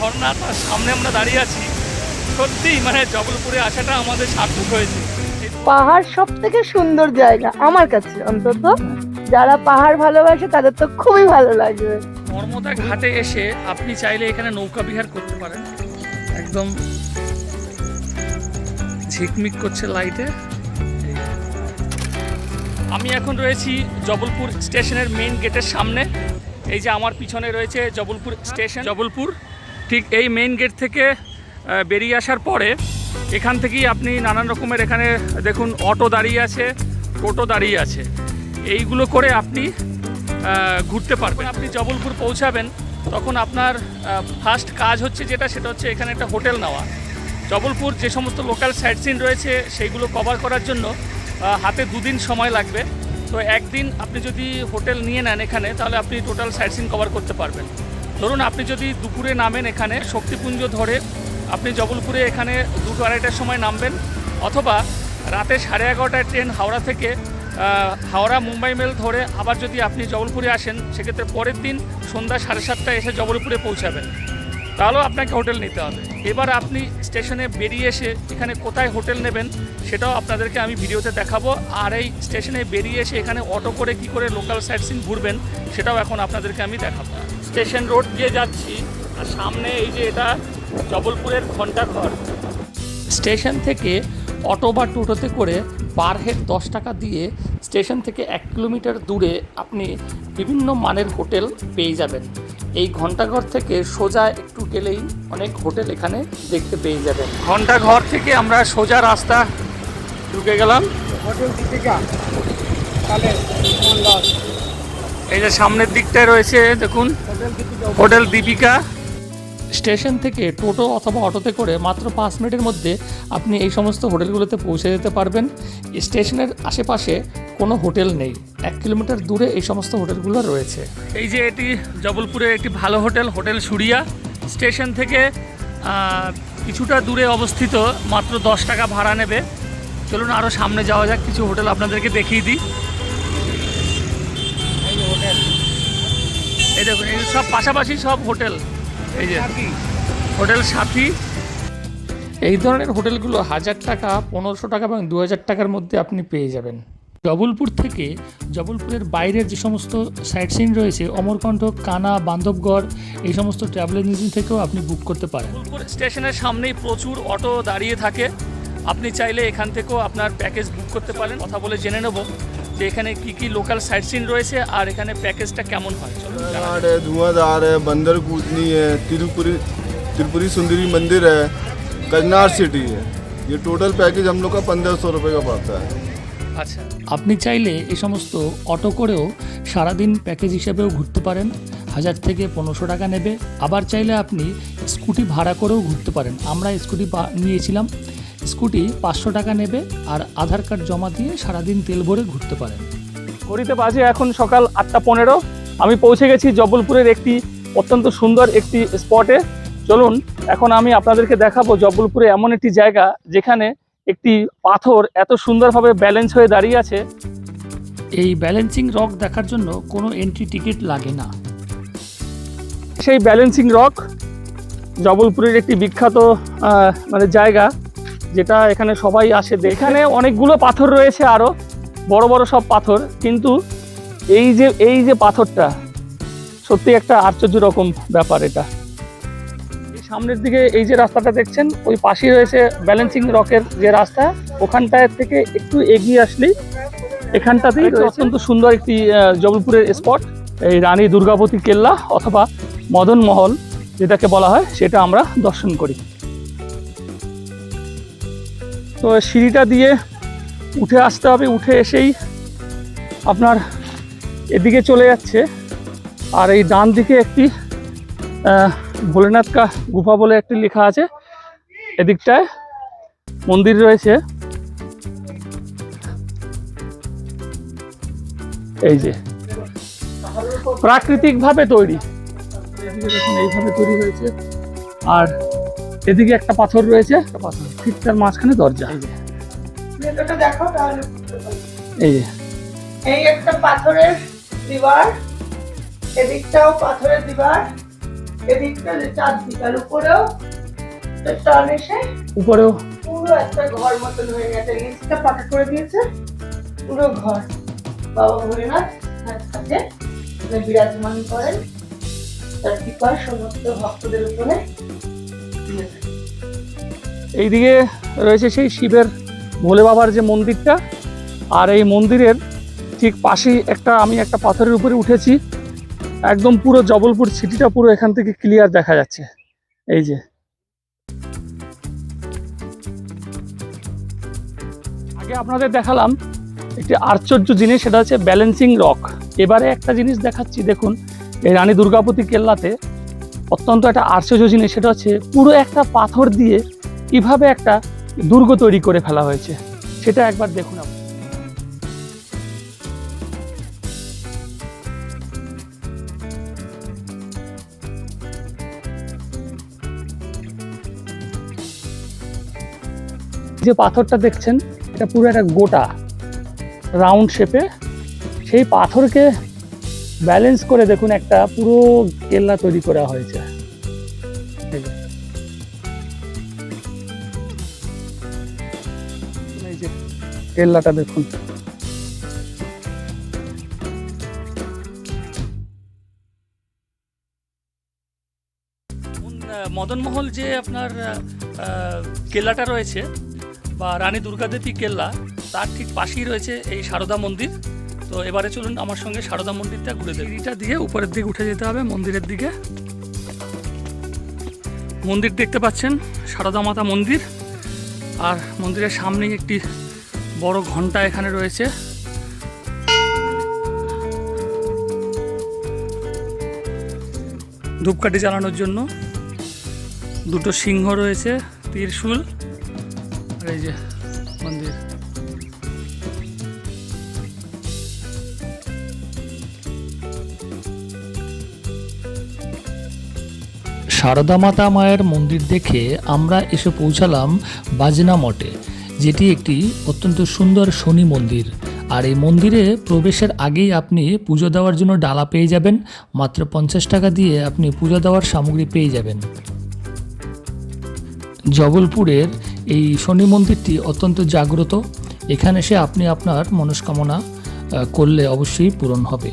ঝর্ণা তার সামনে আমরা দাঁড়িয়ে আছি। সত্যিই মানে জবলপুরে আসাটা আমাদের সার্থক হয়েছে। পাহাড় সব থেকে সুন্দর জায়গা আমার কাছে অন্তত। যারা পাহাড় ভালোবাসে তাদের তো খুবই ভালো লাগবে। নর্মদা ঘাটে এসে আপনি চাইলে এখানে নৌকা বিহার করতে পারেন। একদম ঝিকমিক করছে লাইটে। আমি এখন রয়েছি জবলপুর স্টেশনের মেইন গেটের সামনে। এই যে আমার পিছনে রয়েছে জবলপুর স্টেশন। জবলপুর ঠিক এই মেইন গেট থেকে বেরিয়ে আসার পরে, এখান থেকেই আপনি নানান রকমের এখানে দেখুন অটো দাঁড়িয়ে আছে, টোটো দাঁড়িয়ে আছে। এইগুলো করে আপনি ঘুরতে পারবেন। আপনি জবলপুর পৌঁছাবেন, তখন আপনার ফার্স্ট কাজ হচ্ছে যেটা, সেটা হচ্ছে এখানে একটা হোটেল নেওয়া। জবলপুর যে সমস্ত লোকাল সাইট সিন রয়েছে, সেইগুলো কভার করার জন্য হাতে দুদিন সময় লাগবে। তো একদিন আপনি যদি হোটেল নিয়ে নেন এখানে, তাহলে আপনি টোটাল সাইট সিন কভার করতে পারবেন। ধরুন আপনি যদি দুপুরে নামেন এখানে, শক্তিপুঞ্জ ধরে আপনি জবলপুরে এখানে দুটো আড়াইটার সময় নামবেন, অথবা রাতে সাড়ে এগারোটায় ট্রেন হাওড়া থেকে হাওড়া মুম্বাই মেল ধরে আবার যদি আপনি জবলপুরে আসেন, সেক্ষেত্রে পরের দিন সন্ধ্যা সাড়ে সাতটায় এসে জবলপুরে পৌঁছাবেন। তাহলেও আপনাকে হোটেল নিতে হবে। এবার আপনি স্টেশনে বেরিয়ে এসে এখানে কোথায় হোটেল নেবেন, সেটাও আপনাদেরকে আমি ভিডিওতে দেখাবো। আর এই স্টেশনে বেরিয়ে এসে এখানে অটো করে কি করে লোকাল সাইট সিন ঘুরবেন, সেটাও এখন আপনাদেরকে আমি দেখাবো। স্টেশন রোড দিয়ে যাচ্ছি আর সামনে এই যে এটা জবলপুরের ঘণ্টাঘর স্টেশন থেকে অটো বা টোটোতে করে পার হেড দশ টাকা দিয়ে স্টেশন থেকে এক কিলোমিটার দূরে আপনি বিভিন্ন মানের হোটেল পেয়ে যাবেন। এই ঘন্টাঘর থেকে সোজা একটু গেলেই অনেক হোটেল এখানে দেখতে পেয়ে যাবেন। ঘন্টাঘর থেকে আমরা সোজা রাস্তা ঢুকে গেলাম। হোটেল দীপিকা এই যে সামনের দিকটায় রয়েছে দেখুন হোটেল দীপিকা। স্টেশন থেকে টোটো অথবা অটোতে করে মাত্র পাঁচ মিনিটের মধ্যে আপনি এই সমস্ত হোটেলগুলোতে পৌঁছে যেতে পারবেন। স্টেশনের আশেপাশে কোনো হোটেল নেই এক কিলোমিটার দূরে এই সমস্ত হোটেলগুলো রয়েছে। এই যে এটি জবলপুরের একটি ভালো হোটেল হোটেল সুরিয়া। স্টেশন থেকে কিছুটা দূরে অবস্থিত মাত্র দশ টাকা ভাড়া নেবে। চলুন আরও সামনে যাওয়া যাক কিছু হোটেল আপনাদেরকে দেখিয়ে দিই এই যে হোটেল এই দেখুন, এই সব পাশাপাশি সব হোটেল। এই যে, হোটেল সাথী। এই ধরনের হোটেলগুলো হাজার টাকা, পনেরোশো টাকা এবং দু হাজার টাকার মধ্যে আপনি পেয়ে যাবেন। জবলপুর থেকে জবলপুরের বাইরের যে সমস্ত সাইট সিন রয়েছে অমরকণ্টক কানা, বান্ধবগড়, এই সমস্ত ট্রাভেল এজেন্সি থেকেও আপনি বুক করতে পারেন। জবলপুর স্টেশনের সামনেই প্রচুর অটো দাঁড়িয়ে থাকে। আপনি চাইলে এখান থেকেও আপনার প্যাকেজ বুক করতে পারেন। কথা বলে জেনে নেব। যে এখানে কি কি লোকাল সাইট সিন রয়েছে আর এখানে প্যাকেজটা কেমন হয় চলুন জানা যাক। नाड़ है धुआंधार है बंदर कूदनी है तिरुपुरी त्रिपुरी सुंदरी मंदिर है कजनार सिटी है ये टोटल पैकेज हम लोग का पंद्रह सौ रुपये का पड़ता है আচ্ছা আপনি চাইলে এই সমস্ত অটো করেও সারাদিন প্যাকেজ হিসেবেও ঘুরতে পারেন হাজার থেকে পনেরোশো টাকা নেবে আবার চাইলে আপনি স্কুটি ভাড়া করেও ঘুরতে পারেন আমরা স্কুটি পা- নিয়েছিলাম স্কুটি পাঁচশো টাকা নেবে আর আধার কার্ড জমা দিয়ে সারাদিন তেল ভরে ঘুরতে পারেন। ঘড়িতে বাজে এখন সকাল আটটা পনেরো। আমি পৌঁছে গেছি জব্বলপুরের একটি অত্যন্ত সুন্দর একটি স্পটে। চলুন এখন আমি আপনাদেরকে দেখাবো জব্বলপুরে এমন একটি জায়গা যেখানে একটি পাথর এত সুন্দরভাবে ব্যালেন্স হয়ে দাঁড়িয়ে আছে। এই ব্যালেন্সিং রক দেখার জন্য কোনো এন্ট্রি টিকিট লাগে না। সেই ব্যালেন্সিং রক জবলপুরের একটি বিখ্যাত মানে জায়গা। যেটা এখানে সবাই আসে। এখানে অনেকগুলো পাথর রয়েছে আরও বড় বড় সব পাথর কিন্তু এই যে এই যে পাথরটা সত্যি একটা আশ্চর্য রকম ব্যাপার এটা এই সামনের দিকে এই যে রাস্তাটা দেখছেন ওই পাশেই রয়েছে ব্যালেন্সিং রকের যে রাস্তা ওখানটায় থেকে একটু এগিয়ে আসলেই এখানটাতেই অত্যন্ত সুন্দর একটি জবলপুরের স্পট এই রানী দুর্গাবতী কেল্লা অথবা মদন মহল যেটাকে বলা হয় সেটা আমরা দর্শন করি তো সিঁড়িটা দিয়ে উঠে আসতে হবে, উঠে এসেই আপনার এদিকে চলে যাচ্ছে। আর এই ডান দিকে একটি ভোলেনাথ কা গুফা বলে একটি লেখা আছে, এদিকটায় মন্দির রয়েছে। এই যে, প্রাকৃতিকভাবে তৈরি। এইভাবে তৈরি হয়েছে। আর এদিকে একটা পাথর রয়েছে। ঠিক তার মাঝখানে দরজা। এই যে। এই একটা পাথরের দিবার এদিকটাও পাথরের দিবার এদিকটা যে চারদিক আর উপরেও উপরেও। পুরো একটা ঘর মতন হয়ে গেছে। নিচটা পাকা করে দিয়েছে পুরো ঘর। বাবা ভোলেনাথ কাছে মানে বিরাজমান করেন। তার কৃপা সমস্ত ভক্তদের উপরে। এইদিকে রয়েছে সেই শিবের ভোলে বাবার যে মন্দিরটা, আর এই মন্দিরের ঠিক পাশেই একটা আমি একটা পাথরের উপরে উঠেছি। একদম পুরো জবলপুর সিটিটা পুরো এখান থেকে ক্লিয়ার দেখা যাচ্ছে। এই যে। আগে আপনাদের দেখালাম একটি আশ্চর্য জিনিস, সেটা হচ্ছে ব্যালেন্সিং রক এবারে একটা জিনিস দেখাচ্ছি, দেখুন, এই রানী দুর্গাপতি কেল্লাতে অত্যন্ত একটা আশ্চর্য জিনিস সেটা হচ্ছে পুরো একটা পাথর দিয়ে কীভাবে একটা দুর্গ তৈরি করে ফেলা হয়েছে, সেটা একবার দেখুন আপনি। যে পাথরটা দেখছেন, এটা পুরো একটা গোটা, রাউন্ড শেপে সেই পাথরকে ব্যালেন্স করে দেখুন একটা পুরো কেল্লা তৈরি করা হয়েছে। কেল্লাটা দেখুন। মদনমহল যে আপনার কেল্লাটা রয়েছে, বা রানী দুর্গাদেবী কেল্লা, তার ঠিক পাশেই রয়েছে এই সারদা মন্দির। তো এবারে চলুন আমার সঙ্গে সারদা মন্দিরটা ঘুরে দেখি। সিঁড়িটা দিয়ে উপরের দিকে উঠে যেতে হবে, মন্দিরের দিকে। মন্দির দেখতে পাচ্ছেন, সারদা মাতা মন্দির। আর মন্দিরের সামনেই একটি বড় ঘণ্টা এখানে রয়েছে। ধূপকাঠি জ্বালানোর জন্য দুটো সিংহ রয়েছে, ত্রিশূল। আর এই যে সারদা মাতা মায়ের মন্দির দেখে আমরা এসে পৌঁছালাম বাজনা মঠে, যেটি একটি অত্যন্ত সুন্দর শনি মন্দির। আর এই মন্দিরে প্রবেশের আগেই আপনি পুজো দেওয়ার জন্য ডালা পেয়ে যাবেন, মাত্র পঞ্চাশ টাকা দিয়ে আপনি পুজো দেওয়ার সামগ্রী পেয়ে যাবেন। জবলপুরের এই শনি মন্দিরটি অত্যন্ত জাগ্রত, এখানে এসে আপনি আপনার মনস্কামনা করলে অবশ্যই পূরণ হবে।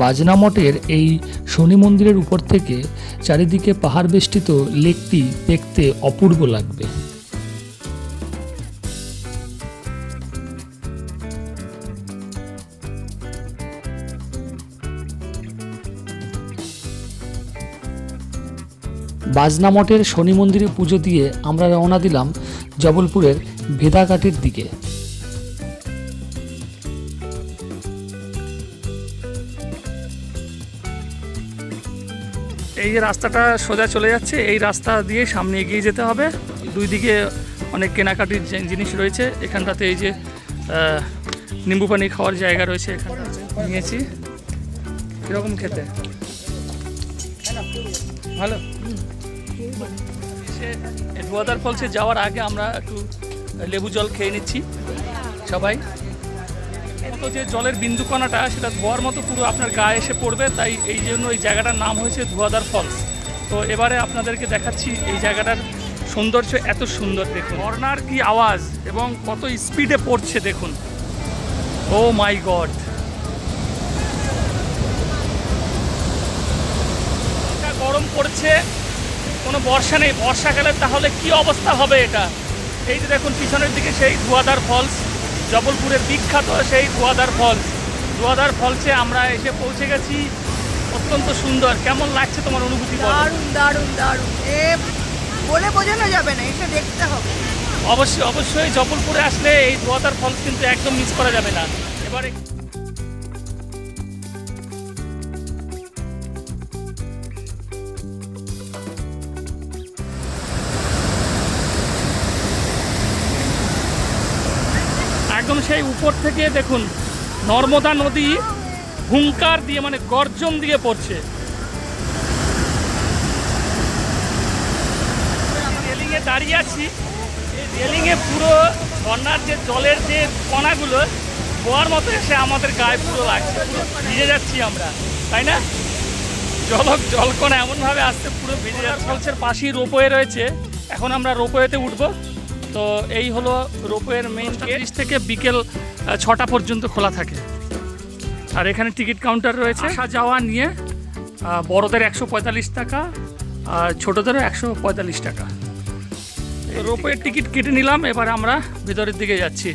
বাজনা মঠের এই শনি মন্দিরের উপর থেকে চারিদিকে পাহাড় বেষ্টিত লেকটি দেখতে অপূর্ব লাগবে। বাজনা মঠের শনি মন্দিরে পুজো দিয়ে আমরা রওনা দিলাম জবলপুরের ভেদাঘাটের দিকে। এই যে রাস্তাটা সোজা চলে যাচ্ছে, এই রাস্তা দিয়ে সামনে এগিয়ে যেতে হবে। দুই দিকে অনেক কেনাকাটির জিনিস রয়েছে, এখানটাতে এই যে নিম্বু পানি খাওয়ার জায়গা রয়েছে এখানে। নিয়েছি। কীরকম খেতে? ভালো। এসে ধোয়াদার ফলসে যাওয়ার আগে আমরা একটু লেবু জল খেয়ে নিচ্ছি, সবাই। মতো যে জলের বিন্দুকণাটা সেটা ধোয়ার মতো পুরো আপনার গায়ে এসে পড়বে, তাই এই জন্য এই জায়গাটার নাম হয়েছে ধোয়াদার ফলস। তো এবারে আপনাদেরকে দেখাচ্ছি এই জায়গাটার সৌন্দর্য এত সুন্দর, দেখুন। ঝর্নার কি আওয়াজ এবং কত স্পিডে পড়ছে, দেখুন। Oh my god. গরম পড়ছে, কোনো বর্ষা নেই। বর্ষাকালে তাহলে কি অবস্থা হবে এটা? এই যে দেখুন, পিছনের দিকে সেই ধোয়াদার ফলস। জবলপুরের বিখ্যাত সেই ধোয়াদার ফলস ধোয়াদার ফলসে আমরা এসে পৌঁছে গেছি। অত্যন্ত সুন্দর। কেমন লাগছে তোমার অনুভূতি দারুণ দারুণ দারুণ। এ বলে বোঝানো যাবে না এসে দেখতে হবে। অবশ্যই অবশ্যই জবলপুরে আসলে এই ধোয়াদার ফলস কিন্তু একদম মিস করা যাবে না। এবারে সেই উপর থেকে দেখুন, নর্মদা নদী হুঙ্কার দিয়ে মানে গর্জন দিয়ে পড়ছে। রেলিংয়ে দাঁড়িয়ে আছি। রেলিংয়ে পুরো ঝর্নার যে জলের যে কণাগুলো বোয়ার মতো এসে আমাদের গায়ে পুরো লাগছে ভিজে যাচ্ছি আমরা, তাই না? জলক জলকণা এমনভাবে আসছে, পুরো ভিজে যাচ্ছে। পাশেই রোপওয়ে রয়েছে। এখন আমরা রোপওয়েতে উঠবো। তো এই হলো রোপওয়ের মেইন গেট থেকে বিকেল ছটা পর্যন্ত খোলা থাকে। আর এখানে টিকিট কাউন্টার রয়েছে। আসা যাওয়া নিয়ে বড়দের একশো পঁয়তাল্লিশ টাকা আর ছোটোদেরও একশো পঁয়তাল্লিশ টাকা। রোপওয়ের টিকিট কেটে নিলাম এবার আমরা ভিতরের দিকে যাচ্ছি।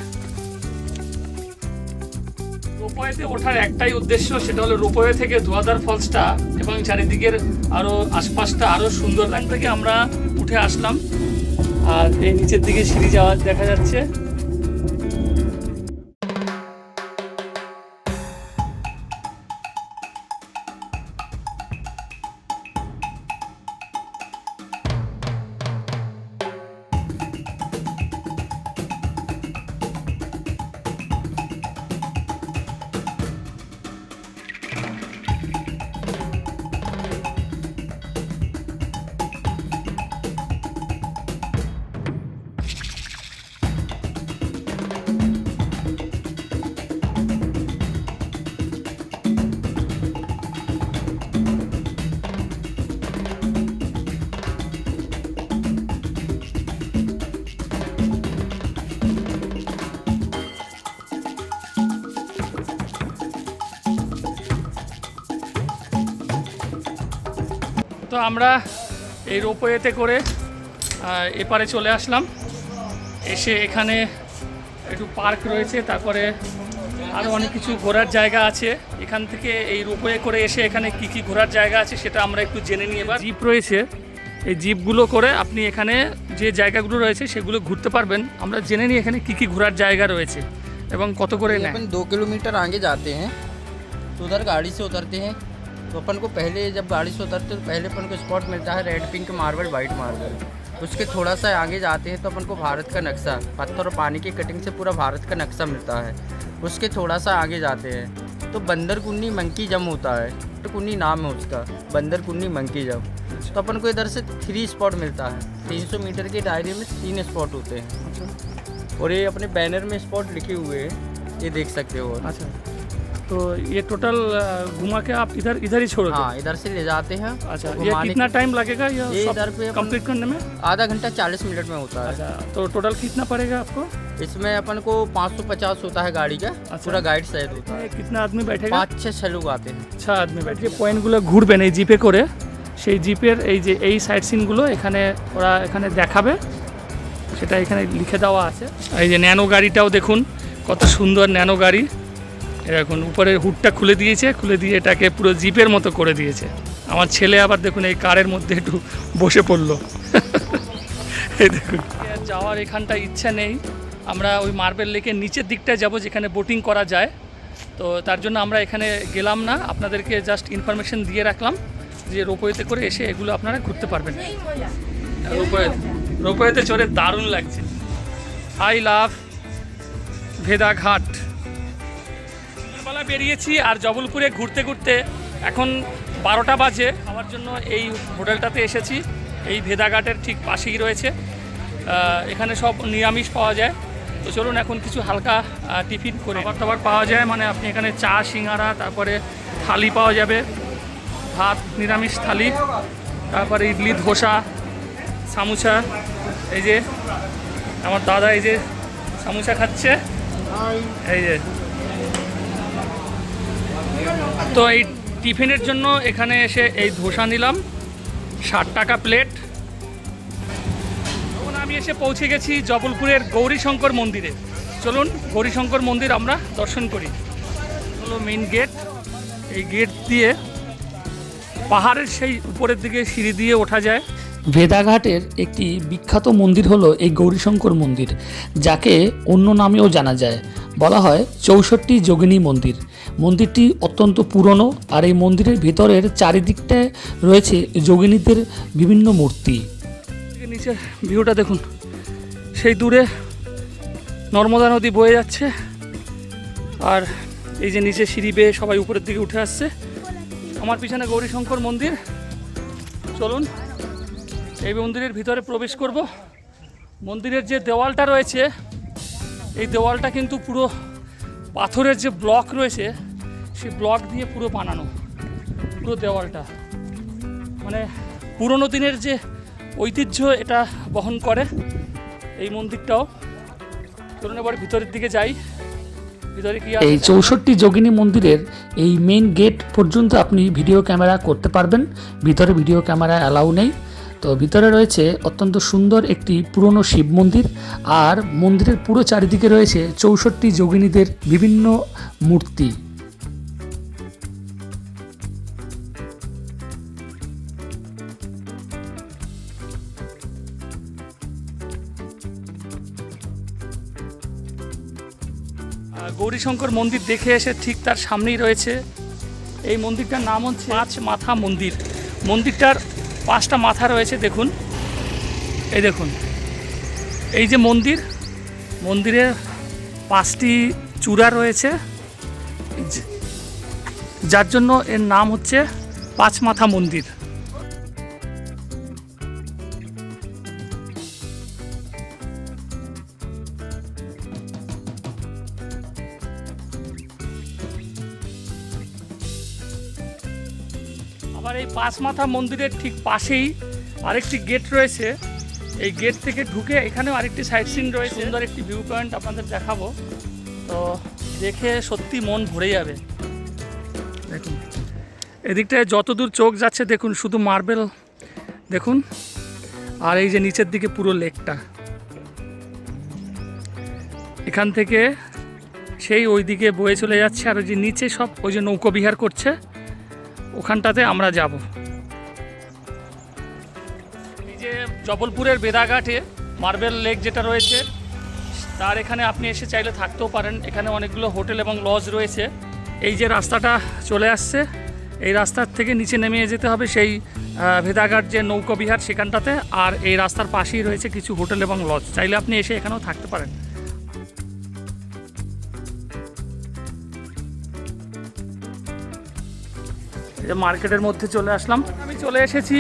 রোপওয়েতে ওঠার একটাই উদ্দেশ্য সেটা হলো রোপওয়ে থেকে ধোয়াদার ফলসটা এবং চারিদিকের আরও আশপাশটা আরও সুন্দর থেকে আমরা উঠে আসলাম। আর এই নিচের দিকে সিঁড়ি যাওয়া দেখা যাচ্ছে। আমরা এই রোপওয়েতে করে এপারে চলে আসলাম। এসে এখানে একটু পার্ক রয়েছে তারপরে আরও অনেক কিছু ঘোরার জায়গা আছে। এখান থেকে এই রোপওয়ে করে এসে এখানে কি কি ঘোরার জায়গা আছে সেটা আমরা একটু জেনে নিয়ে এবার। জিপ রয়েছে। এই জিপগুলো করে আপনি এখানে যে জায়গাগুলো রয়েছে সেগুলো ঘুরতে পারবেন। আমরা জেনে নিই এখানে কি কি ঘোরার জায়গা রয়েছে এবং কত করে দু কিলোমিটার আগে যাতে হ্যাঁ তো উধার গাড়ি সে উতারতে হ্যাঁ। तो अपन को पहले जब गाड़ी से उतरते हैं तो पहले अपन को स्पॉट मिलता है red pink marble white marble उसके थोड़ा सा आगे जाते हैं तो अपन को भारत का नक्शा पत्थर और पानी की कटिंग से पूरा भारत का नक्शा मिलता है। उसके थोड़ा सा आगे जाते हैं तो बंदर कुन्नी मंकी जम होता है। तो कुन्नी नाम है उसका बंदर कुन्नी मंकी जम। तो अपन को इधर से थ्री स्पॉट मिलता है। 300 मीटर के दायरे में तीन स्पॉट होते हैं। और ये अपने बैनर में स्पॉट लिखे हुए हैं ये देख सकते हो अच्छा। तो ये टोटल घुमा के आप इधर इधर ही छोड़ दो हाँ इधर से ले जाते हैं अच्छा और ये घुमाने कितना के- टाइम लगेगा ये ये सब इधर पे अपन- कंप्लीट करने में आधा घंटा चालीस मिनट में होता है अच्छा तो टोटल कितना पड़ेगा आपको इसमें अपन को 550 होता है गाड़ी का पूरा गाइड सहित होता है ये कितना आदमी बैठेगा पाँच छः छः लोग आते हैं ছ আদমি ব্যাট যে পয়েন্টগুলো ঘুরবেন এই জিপে করে সেই জিপের এই যে এই সাইড সিনগুলো এখানে ওরা এখানে দেখাবে সেটা এখানে লিখে দেওয়া আছে এই যে ন্যানো গাড়িটাও দেখুন কত সুন্দর ন্যানো গাড়ি এরকম উপরের হুডটা খুলে দিয়েছে, খুলে দিয়ে এটাকে পুরো জিপের মতো করে দিয়েছে। আমার ছেলে আবার দেখুন এই কারের মধ্যে একটু বসে পড়ল। এই দেখুন। যাওয়ার এখানটা ইচ্ছা নেই। আমরা ওই মার্বেল লেকের নিচের দিকটায় যাব যেখানে বোটিং করা যায়। তো তার জন্য আমরা এখানে গেলাম না। আপনাদেরকে জাস্ট ইনফরমেশন দিয়ে রাখলাম যে রোপওয়েতে করে এসে এগুলো আপনারা ঘুরতে পারবেন। রোপওয়ে, রোপওয়েতে চড়ে দারুণ লাগছে। আই লাভ ভেদাঘাট। সকালবেলা বেরিয়েছি আর জবলপুরে ঘুরতে ঘুরতে এখন বারোটা বাজে। খাওয়ার জন্য এই হোটেলটাতে এসেছি। এই ভেদাঘাটের ঠিক পাশেই রয়েছে। এখানে সব নিরামিষ পাওয়া যায়। তো চলুন এখন কিছু হালকা টিফিন করে খাবার টাবার পাওয়া যায় মানে আপনি এখানে চা সিঙ্গারা তারপরে থালি পাওয়া যাবে। ভাত নিরামিষ থালি তারপরে ইডলি ধোসা সামুচা। এই যে আমার দাদা এই যে সামুচা খাচ্ছে। এই যে। তো এই টিফিনের জন্য এখানে এসে এই ধোসা নিলাম, ষাট টাকা প্লেট। এখন আমি এসে পৌঁছে গেছি জবলপুরের গৌরীশঙ্কর মন্দিরে। চলুন গৌরীশঙ্কর মন্দির আমরা দর্শন করি। হলো মেইন গেট এই গেট দিয়ে পাহাড়ের সেই উপরের দিকে সিঁড়ি দিয়ে ওঠা যায়। ভেদাঘাটের একটি বিখ্যাত মন্দির হলো এই গৌরীশঙ্কর মন্দির, যাকে অন্য নামেও জানা যায়। বলা হয় চৌষট্টি যোগিনী মন্দির। মন্দিরটি অত্যন্ত পুরনো আর এই মন্দিরের ভেতরের চারিদিকটায় রয়েছে যোগিনীদের বিভিন্ন মূর্তি। নিচের ভিউটা দেখুন। সেই দূরে নর্মদা নদী বয়ে যাচ্ছে আর এই যে নিচে সিঁড়ি বেয়ে সবাই উপরের দিকে উঠে আসছে। আমার পিছনে গৌরীশঙ্কর মন্দির। চলুন, এই মন্দিরের ভিতরে প্রবেশ করব। মন্দিরের যে দেওয়ালটা রয়েছে, এই দেওয়ালটা কিন্তু পুরো পাথরের যে ব্লক রয়েছে, সেই ব্লক দিয়ে পুরো বানানো, পুরো দেওয়ালটা। মানে পুরনো দিনের যে ঐতিহ্য, এটা বহন করে এই মন্দিরটাও। চলুন এবার ভিতরের দিকে যাই। ভিতরে কি এই চৌষট্টি যোগিনী মন্দিরের এই মেইন গেট পর্যন্ত আপনি ভিডিও ক্যামেরা করতে পারবেন। ভিতরে ভিডিও ক্যামেরা অ্যালাউ নেই। তো ভিতরে রয়েছে অত্যন্ত সুন্দর একটি পুরনো শিব মন্দির আর মন্দিরের পুরো চারিদিকে রয়েছে চৌষট্টি যোগিনীদের বিভিন্ন মূর্তি। গৌরীশঙ্কর মন্দির দেখে এসে ঠিক তার সামনেই রয়েছে। এই মন্দিরটার নাম হচ্ছে পাঁচ মাথা মন্দির। মন্দিরটার পাঁচটা মাথা রয়েছে, দেখুন। এই দেখুন, এই যে মন্দির, মন্দিরের পাঁচটি চূড়া রয়েছে। যার জন্য এর নাম হচ্ছে পাঁচ মাথা মন্দির। আবার এই পাঁচ মাথা মন্দিরের ঠিক পাশেই আরেকটি গেট রয়েছে। এই গেট থেকে ঢুকে এখানেও আরেকটি সাইট সিন রয়েছে। সুন্দর একটি ভিউ পয়েন্ট আপনাদের দেখাবো। তো দেখে সত্যি মন ভরে যাবে। দেখুন এদিকটায় যত দূর চোখ যাচ্ছে দেখুন শুধু মার্বেল দেখুন আর এই যে নিচের দিকে পুরো লেকটা এখান থেকে সেই ওই দিকে বয়ে চলে যাচ্ছে আর ওই যে নিচে সব ওই যে নৌকো বিহার করছে। ওখানটাতে আমরা যাব। এই যে জবলপুরের বেদাঘাটে মার্বেল লেক যেটা রয়েছে, তার এখানে আপনি এসে চাইলে থাকতেও পারেন। এখানে অনেকগুলো হোটেল এবং লজ রয়েছে। এই যে রাস্তাটা চলে আসছে, এই রাস্তার থেকে নিচে নেমে যেতে হবে সেই ভেদাঘাট যে নৌকো বিহার সেখানটাতে। আর এই রাস্তার পাশেই রয়েছে কিছু হোটেল এবং লজ। চাইলে আপনি এসে এখানেও থাকতে পারেন। যে মার্কেটের মধ্যে চলে আসলাম। আমি চলে এসেছি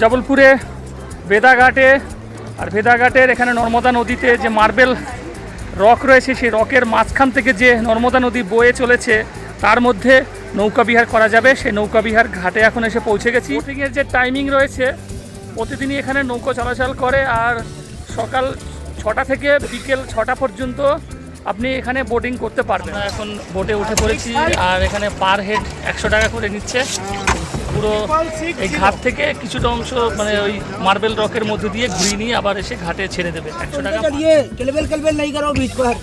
জবলপুরে বেদাঘাটে। আর বেদাঘাটের এখানে নর্মদা নদীতে যে মার্বেল রক রয়েছে, সেই রকের মাঝখান থেকে যে নর্মদা নদী বয়ে চলেছে, তার মধ্যে নৌকা বিহার করা যাবে। সেই নৌকা বিহার ঘাটে এখন এসে পৌঁছে গেছি। বোটিংয়ের যে টাইমিং রয়েছে, প্রতিদিনই এখানে নৌকা চলাচল করে। আর সকাল ছটা থেকে বিকেল ছটা পর্যন্ত আপনি এখানে বোটিং করতে পারবেন আমরা এখন বোটে উঠে পড়েছি আর এখানে পার হেড একশো টাকা করে নিচ্ছে পুরো এই ঘাট থেকে কিছুটা অংশ মানে ওই মার্বেল রকের মধ্যে দিয়ে ঘুরিয়ে নিয়ে আবার এসে ঘাটে ছেড়ে देवे একশো টাকা चलिए किलबिल किलबिल नहीं करो बीच पर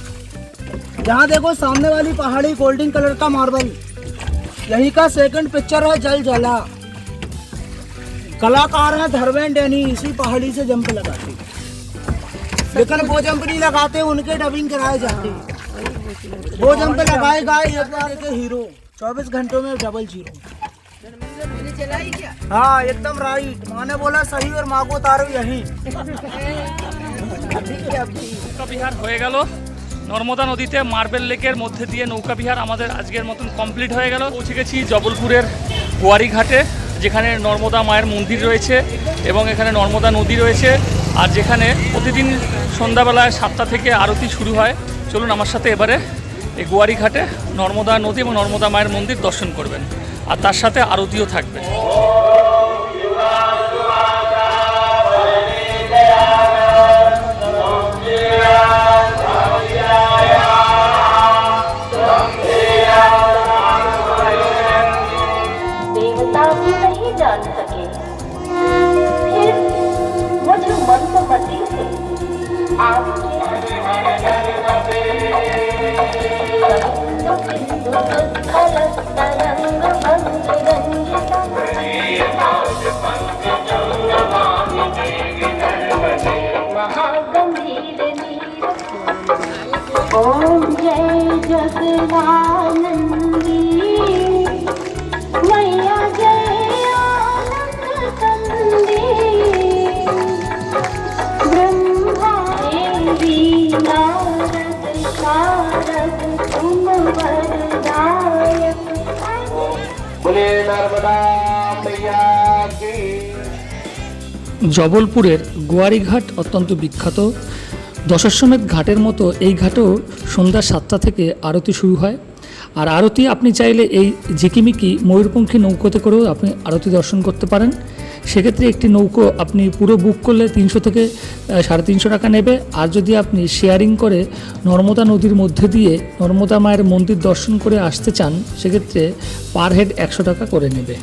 जहाँ देखो सामने वाली पहाड़ी गोल्डन कलर का मार्बल यही का सेकंड पिक्चर है जल जला कलाकार है धर्मेंद्र यानी इसी पहाड़ी से जंप लगाते लेकिन वो जंप नहीं लगाते उनके डबिंग कराए जाते वो जंप लगाए गए एक बार के हीरो चौबीस घंटों में डबल जीरो हाँ एकदम राइट माँ ने बोला सही और माँ को उतारो यही নৌকা বিহার হয়ে গেল নর্মদা নদীতে মার্বেল লেকের মধ্যে দিয়ে নৌকা বিহার আমাদের আজকের মতন কমপ্লিট হয়ে গেল পৌঁছে গেছি জবলপুরের গোয়ারি ঘাটে যেখানে নর্মদা মায়ের মন্দির রয়েছে এবং এখানে নর্মদা নদী রয়েছে আর যেখানে প্রতিদিন সন্ধ্যাবেলায় সাতটা থেকে আরতি শুরু হয়, চলুন আমার সাথে এবারে এই গোয়ারি ঘাটে নর্মদা নদী এবং নর্মদা মায়ের মন্দির দর্শন করবেন। আর তার সাথে আরতিও থাকবে। জবলপুরের গোয়ারিঘাট অত্যন্ত বিখ্যাত। দশাশ্বমেধ ঘাটের মতো এই ঘাটেও সন্ধ্যা সাতটা থেকে আরতি শুরু হয়। আর আরতি, আপনি চাইলে এই ঝিকিমিকি ময়ূরপঙ্খী নৌকোতে করেও আপনি আরতি দর্শন করতে পারেন। সেক্ষেত্রে একটি নৌকো আপনি পুরো বুক করলে তিনশো থেকে সাড়ে তিনশো টাকা নেবে। আর যদি আপনি শেয়ারিং করে নর্মদা নদীর মধ্যে দিয়ে নর্মদা মায়ের মন্দির দর্শন করে আসতে চান, সেক্ষেত্রে পার হেড একশো টাকা করে নেবে।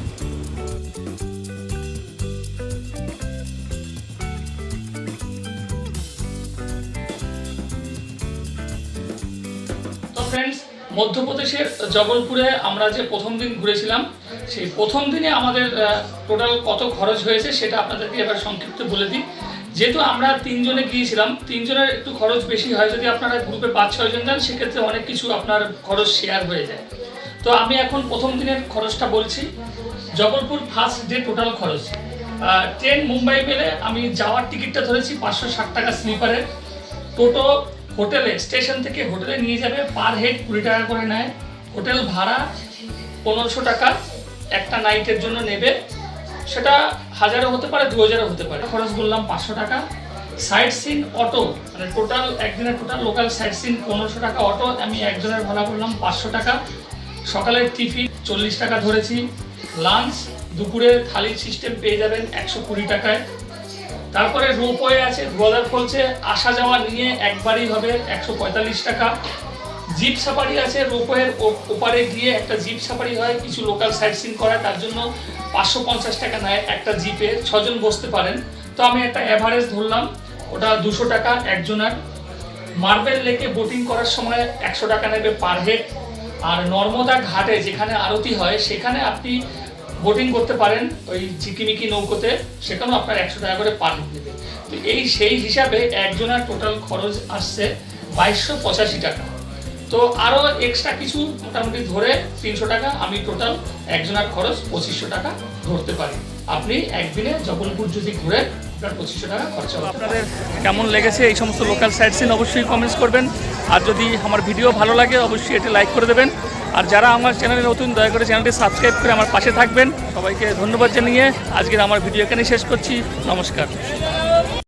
জবলপুরে আমরা যে প্রথম দিন ঘুরেছিলাম, সেই প্রথম দিনে আমাদের টোটাল কত খরচ হয়েছে সেটা আপনাদেরকে এবার সংক্ষিপ্ত বলে দিই। যেহেতু আমরা তিনজনে গিয়েছিলাম, তিনজনের একটু খরচ বেশি হয় যদি আপনারা গ্রুপে পাঁচ ছয়জন যান, সেক্ষেত্রে অনেক কিছু আপনার খরচ শেয়ার হয়ে যায়। তো আমি এখন প্রথম দিনের খরচটা বলছি, জবলপুর ফার্স্ট ডে টোটাল খরচ। ট্রেন মুম্বাই পেলে আমি যাওয়ার টিকিটটা ধরেছি পাঁচশো ষাট টাকা স্লিপারের টোটো হোটেলে, স্টেশন থেকে হোটেলে নিয়ে যাবে পার হেড কুড়ি টাকা করে নেয়। হোটেল ভাড়া পনেরোশো টাকা, একটা নাইটের জন্য নেবে। সেটা হাজারও হতে পারে, দু হাজারও হতে পারে। খরচ বললাম পাঁচশো টাকা। সাইট সিন অটো মানে টোটাল, একদিনের টোটাল লোকাল সাইট সিন পনেরোশো টাকা অটো, আমি একজনের ভাড়া করলাম পাঁচশো টাকা। সকালের টিফিন চল্লিশ টাকা ধরেছি। লাঞ্চ দুপুরে থালির সিস্টেম পেয়ে যাবেন একশো কুড়ি টাকায়। তারপরে রোপওয়ে আছে গোয়াদার ফলসে আসা যাওয়া নিয়ে একবারই হবে একশো পঁয়তাল্লিশ টাকা। জিপ সাফারি আছে রোপওয়ের ওপারে গিয়ে একটা জিপ সাফারি হয়, কিছু লোকাল সাইট সিন করায় তার জন্য পাঁচশো পঞ্চাশ টাকা নেয় একটা জিপে, ছজন বসতে পারেন। তো আমি একটা অ্যাভারেজ ধরলাম, ওটা দুশো টাকা একজনের। মার্বেল লেকে বোটিং করার সময় একশো টাকা নেবে পার হেড। আর নর্মদা ঘাটে যেখানে আরতি হয়, সেখানে আপনি বোটিং করতে পারেন ওই ঝিকিমিকি নৌকোতে, সেখানেও আপনার একশো টাকা করে পার হেড নেবে। তো এই সেই হিসাবে একজনের টোটাল খরচ আসছে বাইশশো পঁচাশি টাকা। তো আরও এক্সট্রা কিছু মোটামুটি ধরে তিনশো টাকা আমি টোটাল একজনের খরচ পঁচিশশো টাকা ধরতে পারি। আপনি একদিনে জবলপুর যদি ঘুরে আপনার পঁচিশশো টাকা খরচা আপনাদের কেমন লেগেছে এই সমস্ত লোকাল সাইট সিন অবশ্যই কমেন্টস করবেন। আর যদি আমার ভিডিও ভালো লাগে, অবশ্যই এটি লাইক করে দেবেন। আর যারা আমার চ্যানেলে নতুন, দয়া করে চ্যানেলটি সাবস্ক্রাইব করে আমার পাশে থাকবেন। সবাইকে ধন্যবাদ জানিয়ে আজকের আমার ভিডিও এখানেই শেষ করছি। নমস্কার।